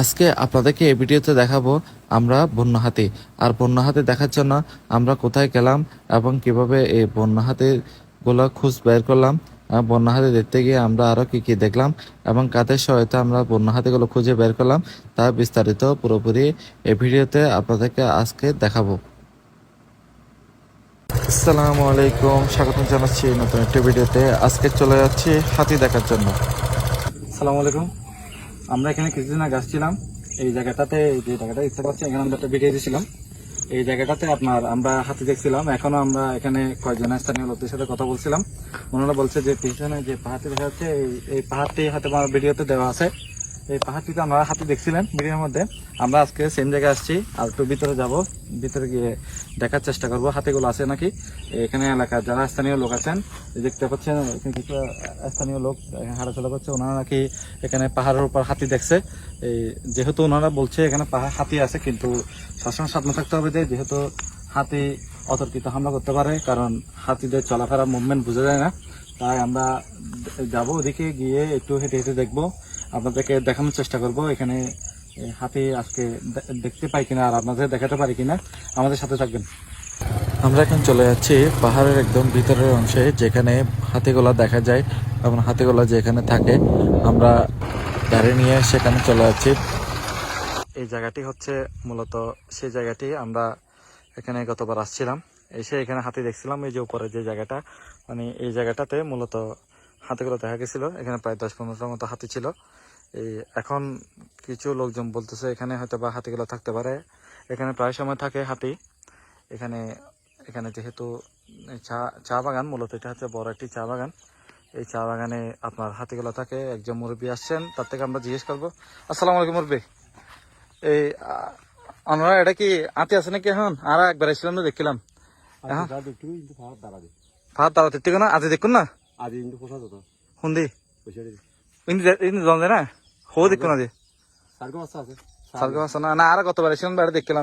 আজকে আপনাদেরকে এই ভিডিওতে দেখাবো আমরা বন্য হাতি আর বন্য হাতি দেখার জন্য আমরা কোথায় গেলাম এবং কীভাবে এই বন্য হাতি গুলো খুঁজ বের করলাম বন্য হাতি দেখতে গিয়ে আমরা আরও কি কি দেখলাম এবং কাদের সহায়তা আমরা বন্য হাতিগুলো খুঁজে বের করলাম, তা বিস্তারিত পুরোপুরি এই ভিডিওতে আপনাদেরকে আজকে দেখাবো। আসসালামু আলাইকুম, স্বাগত জানাচ্ছি নতুন একটি ভিডিওতে। আজকে চলে যাচ্ছি হাতি দেখার জন্য। আসসালামু আলাইকুম। আমরা এখানে কিছুদিন আগে আসছিলাম। এই জায়গাটাতে, যে জায়গাটা দেখতে পাচ্ছি, এখানে আমরা একটা ভিডিও দিয়েছিলাম। এই জায়গাটাতে আপনার আমরা হাতি দেখছিলাম, এখনও আমরা এখানে কয়েকজন স্থানীয় লোকদের সাথে কথা বলছিলাম। ওনারা বলছে যে পিছনে যে পাহাড়টি দেখা যাচ্ছে, এই- পাহাড়টি হয়তো আমার ভিডিওতে দেওয়া আছে। এই পাহাড়টিতে আমরা হাতি দেখছিলেন ভিডিওর মধ্যে। আমরা আজকে সেম জায়গায় আসছি আর একটু ভিতরে যাব। ভিতরে গিয়ে দেখার চেষ্টা করব। হাতিগুলো আছে নাকি? এখানে এলাকার যারা স্থানীয় লোক আছেন দেখতে পাচ্ছেন কিছু স্থানীয় লোক হাঁটাচলা করছে। ওনারা নাকি এখানে পাহাড়ের উপর হাতি দেখছে। এই যেহেতু ওনারা বলছে এখানে পাহাড় হাতি আছে, কিন্তু সবসময় সাবধান থাকতে হবে যে, যেহেতু হাতি অতর্কিত হামলা করতে পারে, কারণ হাতিদের চলাফেরা মুভমেন্ট বোঝা যায় না। তাই আমরা যাব ওদিকে গিয়ে একটু হেঁটে হেঁটে দেখব। আপনাদেরকে দেখানোর চেষ্টা করব। এখানে হাতি আজকে দেখতে পাই কিনা আর আপনাদের দেখাতে পারি কিনা, আমাদের সাথে থাকবেন। আমরা এখন চলে যাচ্ছি পাহাড়ের একদম ভিতরের অংশে, যেখানে হাতিগুলা দেখা যায় এবং হাতিগুলা যেখানে থাকে, আমরা গাড়ি নিয়ে সেখানে চলে যাচ্ছি। এই জায়গাটি হচ্ছে মূলত, সেই জায়গাটি আমরা এখানে গতবার আসছিলাম। এসে এখানে হাতি দেখছিলাম, এই যে উপরে যে জায়গাটা মানে এই জায়গাটাতে মূলত হাতিগুলো দেখা গেছিল। এখানে প্রায় দশ পনেরোটার মতো হাতি ছিল। এই এখন কিছু লোকজন বলতেছে এখানে হয়তো বা হাতিগুলো থাকতে পারে। এখানে প্রায় সময় থাকে হাতি। এখানে এখানে যেহেতু চা চা বাগান মূলত এটা হচ্ছে বড় একটি চা বাগান। এই চা বাগানে আপনার হাতিগুলো থাকে একজন মুরব্বী আসছেন তার থেকে আমরা জিজ্ঞেস করব আসসালামু আলাইকুম মুরব্বী। এই আমরা এটা কি আতি আছে নাকি এখন? আর একবার এসেছিলাম তো দেখছিলাম হ্যাঁ। ভাত দাওয়াত থেকে না? আজ দেখুন না? আজ কিন্তু পোষা যেত। হুন্দি। ইন্দি ইন্দি না?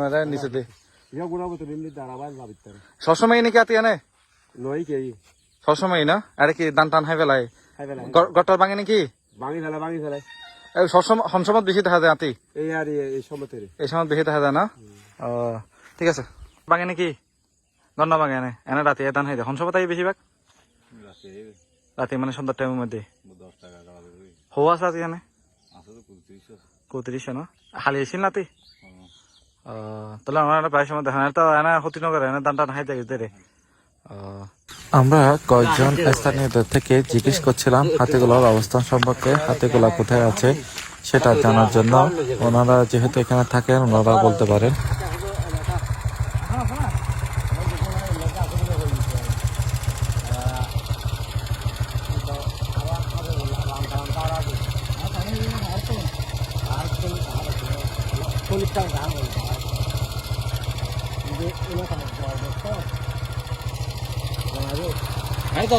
এটা নিচে দিয়ে ইয়া গুণা মতো নিম্নি দাঁড়াবার ভাবিত তার। সবসময় নাকি আতি কে সবসময় না? এটা কি দান টান হাই ফেলাই গটর ভাঙে নাকি? ভাঙি ফেলা ভাঙি ফেলাই সবসময় সবসময় বেশি দেখা যায় আতি। এই আর এই- এই এই সময় বেশি দেখা যায় না? ও ঠিক আছে। নাকি? এনে এনে রাতে তাই বেশিরভাগ? রাতে। মানে সন্ধ্যার টাইমের মধ্যে। আছে আতি এনে না? নাতি ও তাহলে আমার প্রায় সময় দেখা তো এনে হতিনগর নগরে দানটা হাই রে আমরা কয়েকজন স্থানীয়দের থেকে জিজ্ঞেস করছিলাম হাতিগুলোর অবস্থান সম্পর্কে হাতিগুলা কোথায় আছে সেটা জানার জন্য। ওনারা যেহেতু এখানে থাকেন ওনারা বলতে পারেন। হ্যাঁ তো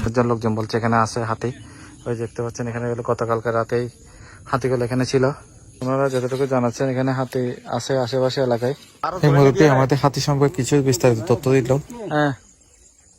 একজন লোকজন বলছে এখানে আছে হাতি ওই দেখতে পাচ্ছেন এখানে হলো গতকালকে রাতেই হাতিগুলো এখানে ছিল ওনারা যতটুকু জানাচ্ছেন এখানে হাতি আছে আশেপাশে এলাকায় এই মুহূর্তে আমাদের হাতি সম্পর্কে কিছু বিস্তারিত তথ্য দিল হ্যাঁ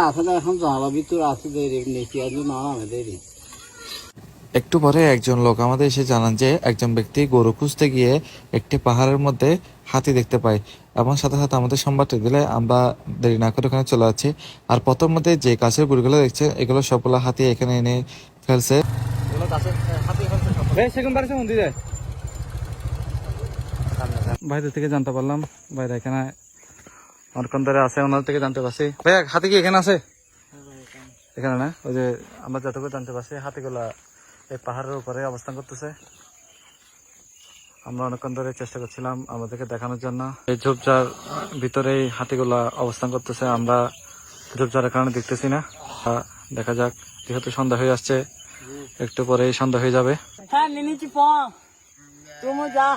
আছে একটু পরে একজন লোক আমাদের এসে জানান যে একজন ব্যক্তি গরু খুঁজতে গিয়ে একটি পাহাড়ের মধ্যে হাতি দেখতে পায়। এবং সাথে সাথে আমাদের সংবাদটি দিলে আমরা দেরি না করে ওখানে চলে যাচ্ছি। আর প্রথম মধ্যে যে গাছের গুড়িগুলো দেখছে এগুলো সবগুলো হাতি এখানে এনে ফেলছে। বাইরে থেকে জানতে পারলাম বাইরে এখানে অনেকক্ষণ আছে, ওনার থেকে জানতে পারছি। ভাইয়া, হাতি কি এখানে আছে? এখানে না? ওই যে আমরা যতটুকু জানতে পারছি, হাতিগুলা এই পাহাড়ের উপরে অবস্থান করতেছে। আমরা অনেকক্ষণ ধরে চেষ্টা করছিলাম আমাদেরকে দেখানোর জন্য। এই ঝোপঝাড় ভিতরে হাতিগুলা অবস্থান করতেছে, আমরা ঝোপঝাড়ের কারণে দেখতেছি না। দেখা যাক, যেহেতু সন্ধ্যা হয়ে আসছে, একটু পরেই সন্ধ্যা হয়ে যাবে। হ্যাঁ নিনিছি প। তুমি যা।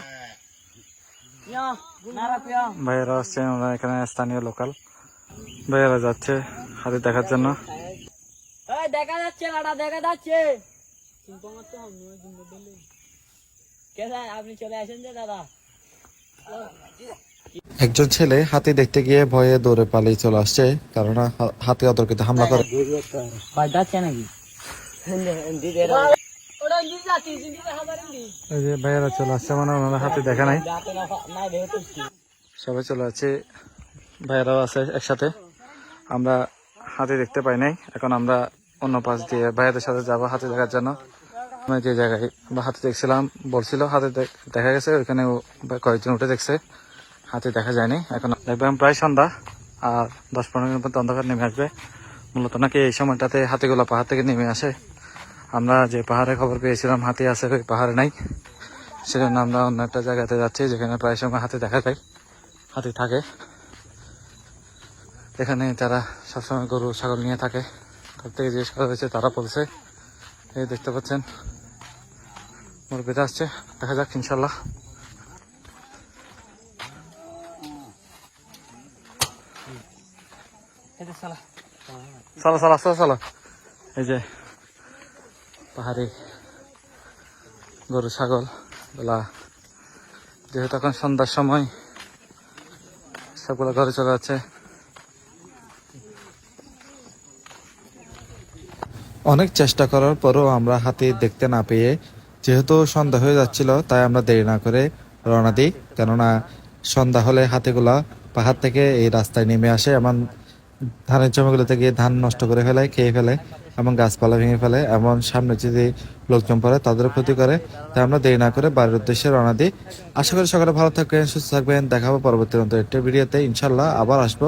ভাইয়েরা আসছে আমরা এখানে স্থানীয় লোকাল। ভাইয়েরা যাচ্ছে হাতি দেখার জন্য। দেখা যাচ্ছে লাটা দেখা যাচ্ছে। আপনি চলে আসেন যে দাদা। একজন ছেলে হাতি দেখতে গিয়ে ভয়ে দৌড়ে পালিয়ে চলে আসছে কারণ হাতি অতর্কিত হামলা করে। নাকি? এই যে ভাইয়েরা চলে আসছে মানে ওনারা হাতি দেখা নাই। সবাই চলে যাচ্ছে ভাইয়েরাও আছে একসাথে। আমরা হাতি দেখতে পাই নাই, এখন আমরা অন্য পাশ দিয়ে ভাইয়াদের সাথে যাব হাতি দেখার জন্য। আমরা যে জায়গায় আমরা হাতি দেখছিলাম, বলছিল হাতি দেখ- গেছে, ওইখানে কয়েকজন উঠে দেখছে। হাতি দেখা যায়নি, এখন দেখবেন প্রায় সন্ধ্যা, আর দশ পনেরো মিনিট মধ্যে অন্ধকার নেমে আসবে। মূলত নাকি এই সময়টাতে হাতিগুলো পাহাড় থেকে নেমে আসে। আমরা যে পাহাড়ে খবর পেয়েছিলাম, হাতি আছে ওই পাহাড়ে নাই। সেজন্য আমরা অন্য একটা জায়গাতে যাচ্ছি, যেখানে প্রায় সময় হাতি দেখা যায়, হাতি থাকে। এখানে তারা সবসময় গরু, ছাগল নিয়ে থাকে তার থেকে জিজ্ঞেস করা হয়েছে, তারা বলছে, এই দেখতে পাচ্ছেন, মুরগিটা আসছে, দেখা যাক, ইনশাল্লাহ। চলো চলো এই যে পাহাড়ি গরু, ছাগলগুলা যেহেতু এখন সন্ধ্যার সময়, সবগুলো ঘরে চলে যাচ্ছে। অনেক চেষ্টা করার পরও আমরা হাতি দেখতে না পেয়ে, যেহেতু সন্ধ্যা হয়ে যাচ্ছিল, তাই আমরা দেরি না করে রওনা দিই। কেননা, সন্ধ্যা হলে হাতিগুলা পাহাড় থেকে এই রাস্তায় নেমে আসে, এমন ধানের জমিগুলোতে গিয়ে ধান নষ্ট করে ফেলে, খেয়ে ফেলে। এবং গাছপালা ভেঙে ফেলে এমন সামনে যদি লোকজন পড়ে তাদেরও ক্ষতি করে। তাই আমরা দেরি না করে বাড়ির উদ্দেশ্যে রওনা দিই। আশা করি সকালে ভালো থাকবেন, সুস্থ থাকবেন। দেখাবো পরবর্তী অন্তর একটা ভিডিওতে। ইনশাল্লাহ আবার আসব।